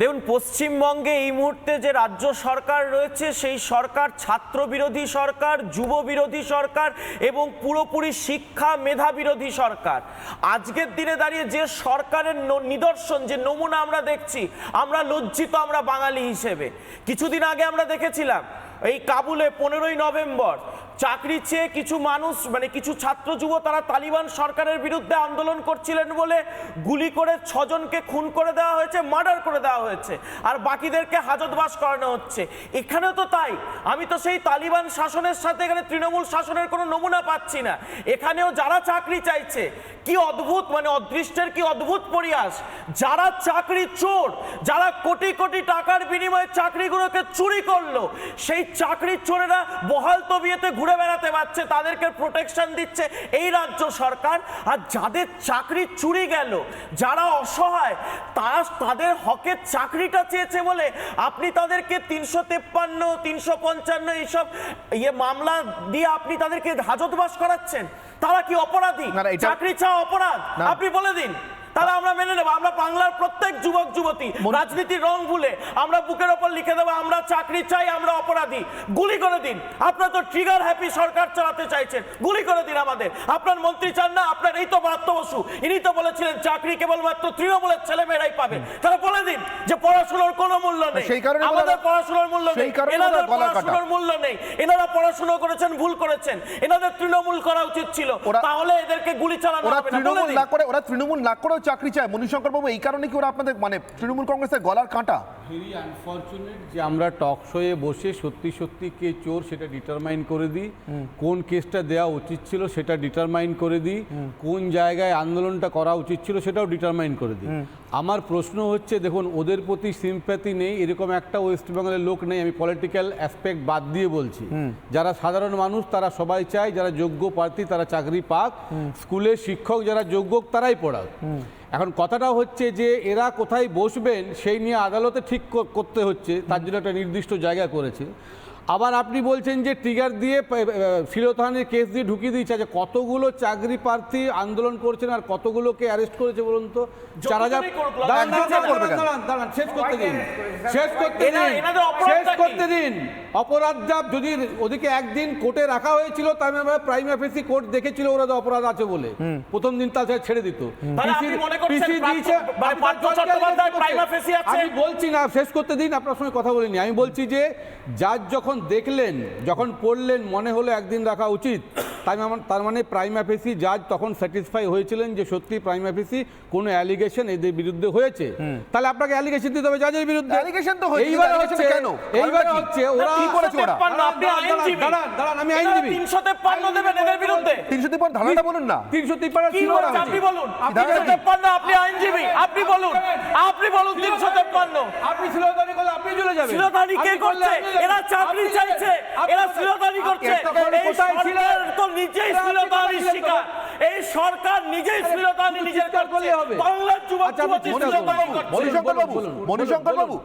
দেখুন, পশ্চিমবঙ্গে এই মুহূর্তে যে রাজ্য সরকার রয়েছে, সেই সরকার ছাত্র বিরোধী সরকার যুব বিরোধী সরকার এবং পুরোপুরি শিক্ষা মেধা বিরোধী সরকার। আজকের দিনে দাঁড়িয়ে যে সরকারের নিদর্শন, যে নমুনা আমরা দেখছি, আমরা লজ্জিত আমরা বাঙালি হিসেবে। কিছুদিন আগে আমরা দেখেছিলাম, এই কাবুলে পনেরোই নভেম্বর চাকরি চেয়ে কিছু মানুষ মানে কিছু ছাত্র যুব তারা তালিবান সরকারের বিরুদ্ধে আন্দোলন করছিলেন বলে গুলি করে ছজনকে খুন করে দেওয়া হয়েছে, মার্ডার করে দেওয়া হয়েছে আর বাকিদেরকে হাজতবাস করানো হচ্ছে। এখানেও তো তাই। আমি তো সেই তালিবান শাসনের সাথে এখানে তৃণমূল শাসনের কোনো নমুনা পাচ্ছি না। এখানেও যারা চাকরি চাইছে কি অদ্ভুত মানে অদৃষ্টের কি অদ্ভুত পরিহাস? যারা চাকরি চোর যারা কোটি কোটি টাকার বিনিময়ে চাকরিগুলোকে চুরি করল সেই চাকরি চোরেরা বহাল তবিয়েতে ঘুরে বেড়াতে পারছে তাদেরকে প্রোটেকশন দিচ্ছে এই রাজ্য সরকার। আর যাদের চাকরি চুরি গেল যারা অসহায় তারা তাদের হকের চাকরিটা চেয়েছে বলে আপনি তাদেরকে তিনশো তেপ্পান্ন তিনশো পঞ্চান্ন এইসব ইয়ে মামলা দিয়ে আপনি তাদেরকে হাজতবাস করাচ্ছেন তারা কি অপরাধী? চাকরি চাওয়া অপরাধ। আপনি বলে দিন তাহলে আমরা মেনে নেব। আমরা বাংলার প্রত্যেক যুবক যুবতী রাজনীতির রং ভুলে আমরা বুকের ওপর লিখে দেবো আমরা চাকরি চাই আমরা অপরাধী। গুলি করে দিন। আপনার তো ট্রিগার হ্যাপি সরকার চালাতে চাইছেন। গুলি করে দিন আমাদের। আপনার মন্ত্রী চান না আপনার এই তো ব্রাত্য বসু। ইনি তো বলেছিলেন চাকরি কেবলমাত্র তৃণমূলের ছেলেমেয়েরাই পাবে। তারা বলে দিন যে পড়াশোনার কোনো মূল্য নেই। সেই কারণে আমাদের পড়াশোনার মূল্য নেই। কারণে এনাদের। পড়াশোনার মূল্য নেই। এনারা পড়াশোনা করেছেন ভুল করেছেন। এনাদের তৃণমূল করা উচিত ছিল। ওরা- তাহলে এদেরকে গুলি চালানো ওরা হবে না। বলে তৃণমূল না করে ওরা তৃণমূল না করেও চাকরি চায় মনীশঙ্কর বাবু এই কারণে কি ওরা আপনাদের মানে তৃণমূল কংগ্রেসের গলার কাঁটা? ভেরি আনফর্চুনেট যে আমরা টক শোয়ে বসে সত্যি সত্যি কে চোর সেটা ডিটারমাইন করে দিই। কোন কেসটা দেওয়া উচিত ছিল সেটা ডিটারমাইন করে দিই। কোন জায়গায় আন্দোলনটা করা উচিত ছিল সেটাও ডিটারমাইন করে দিই। আমার প্রশ্ন হচ্ছে দেখুন ওদের প্রতি সিম্প্যাথি নেই এরকম একটা ওয়েস্ট বেঙ্গলের লোক নেই আমি পলিটিক্যাল অ্যাসপেক্ট বাদ দিয়ে বলছি। যারা সাধারণ মানুষ তারা সবাই চায় যারা যোগ্য প্রার্থী তারা চাকরি পাক। স্কুলের শিক্ষক যারা যোগ্য তারাই পড়াক। এখন কথাটা হচ্ছে যে এরা কোথায় বসবেন, সেই নিয়ে আদালতে ঠিক করতে হচ্ছে, তার জন্য একটা নির্দিষ্ট জায়গা করেছে। আবার আপনি বলছেন যে ট্রিগার দিয়ে ফিরোতাহানের কেস দিয়ে ঢুকিয়ে দিয়েছে। যে কতগুলো চাকরি প্রার্থী আন্দোলন করছেন আর কতগুলোকে অ্যারেস্ট করেছে বলুন তো? চার হাজার দাঁড়ান, শেষ করতে দিন। শেষ করতে দিন। শেষ করতে দিন। অপরাধ যা যদি ওদিকে একদিন কোর্টে রাখা হয়েছিল তার মানে প্রাইম অফিসি কোর্ট দেখেছিল ওরা তো অপরাধ আছে বলে। প্রথম দিন তার ছেড়ে দিত। মনে মানে? আমি বলছি না শেষ করতে দিন আপনার সঙ্গে কথা বলিনি। আমি বলছি যে যার যখন দেখলেন যখন পড়লেন মনে হলো একদিন রাখা উচিত। তাই তার মানে প্রাইম অফিসি জাজ তখন স্যাটিসফাই হয়েছিলেন যে সত্যি প্রাইম অফিসি কোনো অ্যালিগেশন এদের বিরুদ্ধে হয়েছে তাহলে আপনাকে অ্যালিগেশন দিতে হবে জাজের বিরুদ্ধে Allegation তো হয়েছে, এইবার হচ্ছে কেন? এইবার হচ্ছে ওরা কি করেছে ওরা? আপনি আইনজীবী। দাঁড়ান, দাঁড়ান, আমি আইনজীবী। তিনশো তেপ্পান্ন দেবেন এদের বিরুদ্ধে তিনশো তিপ্পান্ন ধারণাটা বলুন না তিনশো তিপ্পান্ন কি ছিল আপনি বলুন আপনি তিনশো বলুন। তেপ্পান্ন আপনি আইনজীবী আপনি বলুন আপনি বলুন তিনশো তেপ্পান্ন আপনি শিলদানি করলে আপনি চলে যাবেন শিরোধানি কে করছে এরা চাকরি চাইছে এরা যাবেন। করছে কোথায় ছিলেন? নিজেই শিরোধানির কোথায় ছিলেন শিকার। এই সরকার নিজেই শিরোধানি নিজের কাজ করলে হবে। বাংলার যুবক আচ্ছা, যুবতী বলুন, করছে মণিশঙ্কর বাবু বলুন, বলুন, বলুন, বাবু